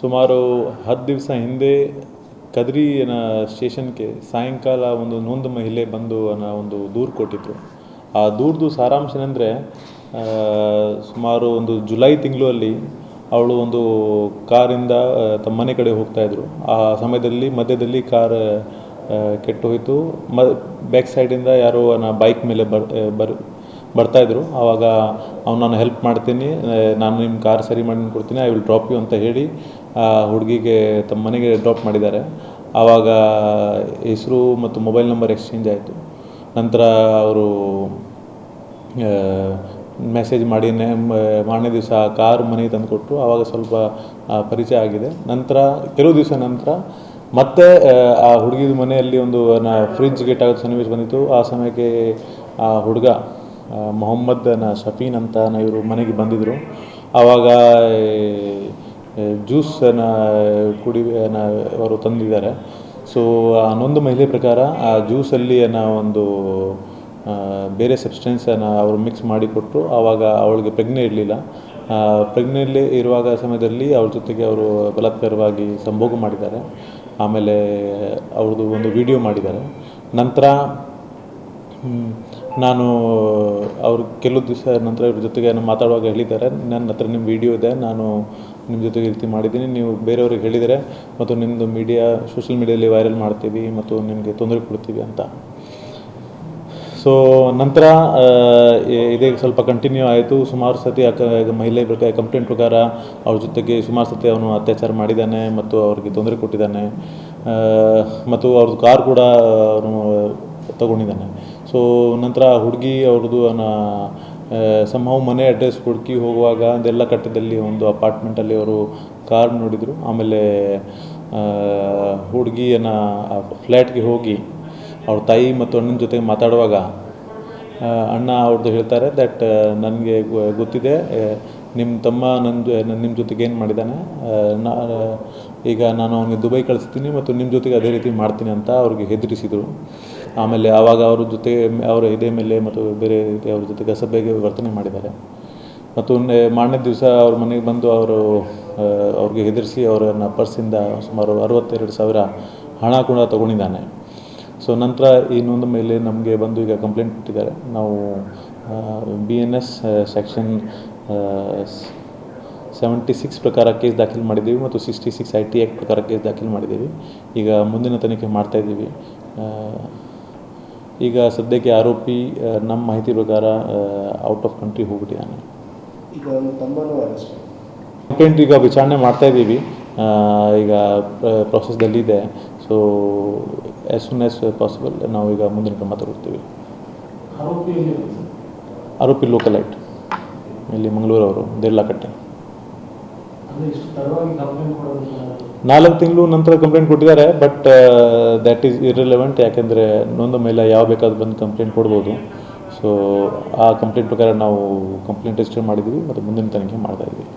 ಸುಮಾರು ಹತ್ತು ದಿವಸ ಹಿಂದೆ ಕದ್ರಿ ಏನ ಸ್ಟೇಷನ್ಗೆ ಸಾಯಂಕಾಲ ಒಂದು ನೊಂದ ಮಹಿಳೆ ಬಂದು ಅನ್ನೋ ಒಂದು ದೂರು ಕೊಟ್ಟಿದ್ರು. ಆ ದೂರದು ಸಾರಾಂಶ ಏನಂದರೆ ಸುಮಾರು ಒಂದು ಜುಲೈ ತಿಂಗಳಲ್ಲಿ ಅವಳು ಒಂದು ಕಾರಿಂದ ತಮ್ಮ ಮನೆ ಕಡೆ ಹೋಗ್ತಾಯಿದ್ರು ಆ ಸಮಯದಲ್ಲಿ ಮಧ್ಯದಲ್ಲಿ ಕಾರ್ ಕೆಟ್ಟು ಹೋಯಿತು. ಮ, ಬ್ಯಾಕ್ ಸೈಡಿಂದ ಯಾರೋ ನಾ ಬೈಕ್ ಮೇಲೆ ಬರ್ ಬರ್ ಬರ್ತಾಯಿದ್ರು ಆವಾಗ, ಅವ್ನು, ನಾನು ಹೆಲ್ಪ್ ಮಾಡ್ತೀನಿ. ನಾನು ನಿಮ್ಮ ಕಾರ್ ಸರಿ ಮಾಡಿ ಕೊಡ್ತೀನಿ ಐ ವಿಲ್ ಡ್ರಾಪ್ ಯು ಅಂತ ಹೇಳಿ ಹುಡುಗಿಗೆ ತಮ್ಮ ಮನೆಗೆ ಡ್ರಾಪ್ ಮಾಡಿದ್ದಾರೆ. ಆವಾಗ ಹೆಸರು ಮತ್ತು ಮೊಬೈಲ್ ನಂಬರ್ ಎಕ್ಸ್ಚೇಂಜ್ ಆಯಿತು. ನಂತರ ಅವರು ಮೆಸೇಜ್ ಮಾಡಿ ಮಾರನೇ ದಿವಸ ಕಾರು ಮನೆಗೆ ತಂದು ಕೊಟ್ಟರು ಆವಾಗ ಸ್ವಲ್ಪ ಪರಿಚಯ ಆಗಿದೆ. ನಂತರ ಕೆಲವು ದಿವಸ ನಂತರ ಮತ್ತೆ ಆ, ಆ ಹುಡುಗಿದ ಮನೆಯಲ್ಲಿ ಒಂದು ಫ್ರಿಜ್ ಗೇಟ್ ಆಗೋದು ಸನ್ನಿವೇಶ ಬಂದಿತ್ತು. ಆ ಸಮಯಕ್ಕೆ ಆ ಹುಡುಗ ಆ, ಮೊಹಮ್ಮದ್ನ ಶಫೀನ್ ಅಂತ ಇವರು ಮನೆಗೆ ಬಂದಿದ್ದರು ಆವಾಗ ಜ್ಯೂಸನ್ನು ಕುಡಿ ಅವರು ತಂದಿದ್ದಾರೆ. ಸೊ ಹನ್ನೊಂದು ಮಹಿಳೆ ಪ್ರಕಾರ ಆ ಜ್ಯೂಸಲ್ಲಿ ಅನ್ನೋ ಒಂದು ಬೇರೆ ಸಬ್ಸ್ಟೆನ್ಸನ್ನು ಅವರು ಮಿಕ್ಸ್ ಮಾಡಿಕೊಟ್ಟರು ಆವಾಗ ಅವಳಿಗೆ ಪ್ರಜ್ಞೆ ಇರಲಿಲ್ಲ. ಪ್ರಜ್ಞೆಯಲ್ಲಿ ಇರುವಾಗ ಸಮಯದಲ್ಲಿ ಅವ್ರ ಜೊತೆಗೆ ಅವರು ಬಲಾತ್ಕಾರವಾಗಿ ಸಂಭೋಗ ಮಾಡಿದ್ದಾರೆ. ಆಮೇಲೆ ಅವ್ರದ್ದು ಒಂದು ವಿಡಿಯೋ ಮಾಡಿದ್ದಾರೆ. ನಂತರ ನಾನು, ಅವರು ಕೆಲವು ದಿವಸ ನಂತರ ಇವ್ರ ಜೊತೆಗೆ ನಾನು ಮಾತಾಡುವಾಗ ಹೇಳಿದ್ದಾರೆ. ನನ್ನ ಹತ್ರ ನಿಮ್ಮ ವಿಡಿಯೋ ಇದೆ, ನಾನು ನಿಮ್ಮ ಜೊತೆಗೆ ಈ ರೀತಿ ಮಾಡಿದ್ದೀನಿ. ನೀವು ಬೇರೆಯವ್ರಿಗೆ ಹೇಳಿದರೆ ಮತ್ತು ನಿಮ್ಮದು ಮೀಡಿಯಾ, ಸೋಷಿಯಲ್ ಮೀಡಿಯಲ್ಲಿ ವೈರಲ್ ಮಾಡ್ತೀವಿ ಮತ್ತು ನಿಮಗೆ ತೊಂದರೆ ಕೊಡ್ತೀವಿ ಅಂತ. ಸೊ ನಂತರ ಇದೇ ಸ್ವಲ್ಪ ಕಂಟಿನ್ಯೂ ಆಯಿತು. ಸುಮಾರು ಸತಿ ಮಹಿಳೆ ಪ್ರಕಾರ ಕಂಪ್ಲೇಂಟ್ ಪ್ರಕಾರ ಅವ್ರ ಜೊತೆಗೆ ಸುಮಾರು ಸತಿ ಅವನು ಅತ್ಯಾಚಾರ ಮಾಡಿದ್ದಾನೆ ಮತ್ತು ಅವ್ರಿಗೆ ತೊಂದರೆ ಕೊಟ್ಟಿದ್ದಾನೆ. ಮತ್ತು ಅವ್ರದ್ದು ಕಾರ್ ಕೂಡ ಅವನು ತಗೊಂಡಿದ್ದಾನೆ. ಸೊ ನಂತರ ಹುಡುಗಿ ಅವ್ರದ್ದು ಸಂಭವ ಮನೆ ಅಡ್ರೆಸ್ ಹುಡುಕಿ ಹೋಗುವಾಗ ಅದೆಲ್ಲ ಕಟ್ಟದಲ್ಲಿ ಒಂದು ಅಪಾರ್ಟ್ಮೆಂಟಲ್ಲಿ ಅವರು ಕಾರ್ ನೋಡಿದರು. ಆಮೇಲೆ ಹುಡುಗಿಯನ್ನು ಫ್ಲ್ಯಾಟ್ಗೆ ಹೋಗಿ ಅವ್ರ ತಾಯಿ ಮತ್ತು ಅಣ್ಣನ ಜೊತೆಗೆ ಮಾತಾಡುವಾಗ ಅಣ್ಣ ಅವ್ರದ್ದು ಹೇಳ್ತಾರೆ ದಟ್ ನನಗೆ ಗೊತ್ತಿದೆ ನಿಮ್ಮ ತಮ್ಮ ನನ್ನ ನಿಮ್ಮ ಜೊತೆಗೆ ಏನು ಮಾಡಿದ್ದಾನೆ ಆ, ನಾ ಈಗ ನಾನು ಅವನಿಗೆ ದುಬೈ ಕಳಿಸ್ತೀನಿ ಮತ್ತು ನಿಮ್ಮ ಜೊತೆಗೆ ಅದೇ ರೀತಿ ಮಾಡ್ತೀನಿ ಅಂತ ಅವ್ರಿಗೆ ಹೆದರಿಸಿದರು. ಆಮೇಲೆ ಆವಾಗ ಅವ್ರ ಜೊತೆ ಅವರ ಎದೆ ಮೇಲೆ ಮತ್ತು ಬೇರೆ ರೀತಿ ಅವ್ರ ಜೊತೆ ಕಸಬೇಗೆ ವರ್ತನೆ ಮಾಡಿದ್ದಾರೆ. ಮತ್ತು ಮಾರನೇ ದಿವಸ ಅವ್ರ ಮನೆಗೆ ಬಂದು ಅವರು ಅವ್ರಿಗೆ ಹೆದರಿಸಿ ಅವರನ್ನು ಪರ್ಸಿಂದ ಸುಮಾರು ಅರವತ್ತೆರಡು ಸಾವಿರ ಹಣ ಕೂಡ ತೊಗೊಂಡಿದ್ದಾನೆ. ಸೊ ನಂತರ ಇನ್ನೊಂದು ಮೇಲೆ ನಮಗೆ ಬಂದು ಈಗ ಕಂಪ್ಲೇಂಟ್ ಕೊಟ್ಟಿದ್ದಾರೆ. ನಾವು B N S section seventy six ಪ್ರಕಾರ ಕೇಸ್ ದಾಖಲು ಮಾಡಿದ್ದೀವಿ ಮತ್ತು sixty six I T act ಪ್ರಕಾರ ಕೇಸ್ ದಾಖಲು ಮಾಡಿದ್ದೀವಿ. ಈಗ ಮುಂದಿನ ತನಿಖೆ ಮಾಡ್ತಾ ಇದ್ದೀವಿ. ಆ, ಈಗ ಸದ್ಯಕ್ಕೆ ಆರೋಪಿ ನಮ್ಮ ಮಾಹಿತಿ ಪ್ರಕಾರ ಔಟ್ ಆಫ್ ಕಂಟ್ರಿ ಹೋಗ್ಬಿಟ್ಟಿದ್ದಾನೆ. ಕಂಪ್ಲೇಂಟ್ ಈಗ ವಿಚಾರಣೆ ಮಾಡ್ತಾ ಇದ್ದೀವಿ. ಈಗ ಪ್ರೊಸೆಸ್ದಲ್ಲಿದೆ so as soon as possible ನಾವು ಈಗ ಮುಂದಿನ ಕ್ರಮ ತಗೊಳ್ತೀವಿ ಆರೋಪಿ ಲೋಕಲ್ ಐಟ್ ಆರೋಪಿ ಲೋಕಲೈಟ್. ಇಲ್ಲಿ ಮಂಗಳೂರವರು ದೇರ್ಲಾಕಟ್ಟೆ ನಾಲ್ಕು ತಿಂಗಳು ನಂತರ ಕಂಪ್ಲೇಂಟ್ ಕೊಟ್ಟಿದ್ದಾರೆ ಬಟ್ ದ್ಯಾಟ್ ಈಸ್ ಇರ್ರಿಲೆವೆಂಟ್ ಯಾಕೆಂದರೆ ನೊಂದ ಮೇಲೆ ಯಾವ ಬೇಕಾದ್ರೂ ಬಂದು ಕಂಪ್ಲೇಂಟ್ ಕೊಡ್ಬೋದು. ಸೊ ಆ ಕಂಪ್ಲೇಂಟ್ ಪ್ರಕಾರ ನಾವು ಕಂಪ್ಲೇಂಟ್ ರಿಜಿಸ್ಟರ್ ಮಾಡಿದ್ದೀವಿ, ಮತ್ತು ಮುಂದಿನ ತನಿಖೆ ಮಾಡ್ತಾ ಇದ್ದೀವಿ.